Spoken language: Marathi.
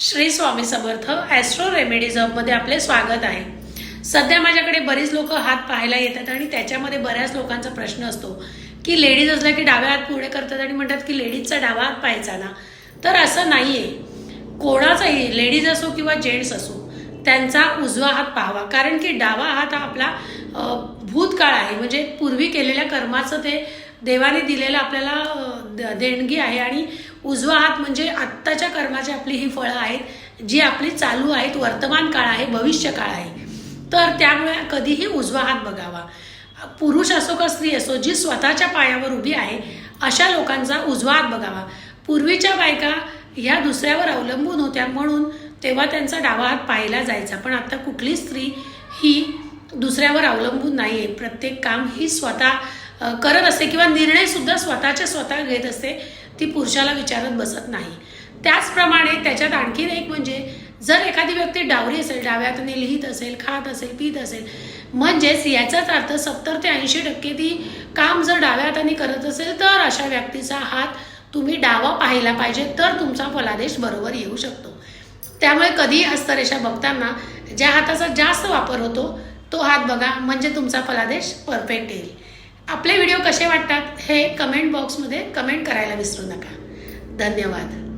श्री स्वामी समर्थ ॲस्ट्रो रेमेडीज हबमध्ये आपले स्वागत आहे. सध्या माझ्याकडे बरीच लोक हात पाहायला येतात आणि त्याच्यामध्ये बऱ्याच लोकांचा प्रश्न असतो की लेडीज असल्या की डाव्या हात पुढे करतात आणि म्हणतात की लेडीजचा डावा हात पाहायचा ना? तर असं नाही आहे कोणाचाही लेडीज असो किंवा जेंट्स असो त्यांचा उजवा हात पाहावा. कारण की डावा हात हा आपला भूतकाळ आहे. म्हणजे पूर्वी केलेल्या कर्माचं ते देवाने दिलेलं आपल्याला द- देणगी आहे आणि उजवा हात म्हणजे आत्ताच्या कर्माची आपली ही फळं आहेत जी आपली चालू आहेत वर्तमान काळ आहे भविष्य काळ आहे. तर त्यामुळे कधीही उजवा हात बघावा. पुरुष असो का स्त्री असो जी स्वतःच्या पायावर उभी आहे अशा लोकांचा उजवा हात बघावा. पूर्वीच्या बायका ह्या दुसऱ्यावर अवलंबून होत्या म्हणून तेव्हा त्यांचा डावा हात पाहिला जायचा. पण आता कुठली स्त्री ही दुसऱ्यावर अवलंबून नाही आहे प्रत्येक काम ही स्वतः करत असते किंवा निर्णय सुद्धा स्वतःचे स्वतः घेत असते ती पुरुषाला विचारत बसत नाही. त्याचप्रमाणे त्याच्यात आणखीन एक म्हणजे जर एखादी व्यक्ती डावरी असेल डाव्या हाताने लिहित असेल खात असेल पित असेल म्हणजेच याचाच अर्थ सत्तर ते ऐंशी टक्के ती काम जर डाव्या हाताने करत असेल तर अशा व्यक्तीचा हात तुम्ही डावा पाहिला पाहिजे तर तुमचा फलादेश बरोबर येऊ शकतो. त्यामुळे कधीही हस्तरेषा बघताना ज्या हाताचा जास्त वापर होतो तो हात बघा म्हणजे तुमचा फलादेश परफेक्ट येईल. आपले व्हिडिओ कसे वाटतात हे कमेंट बॉक्समध्ये कमेंट करायला विसरू नका. धन्यवाद.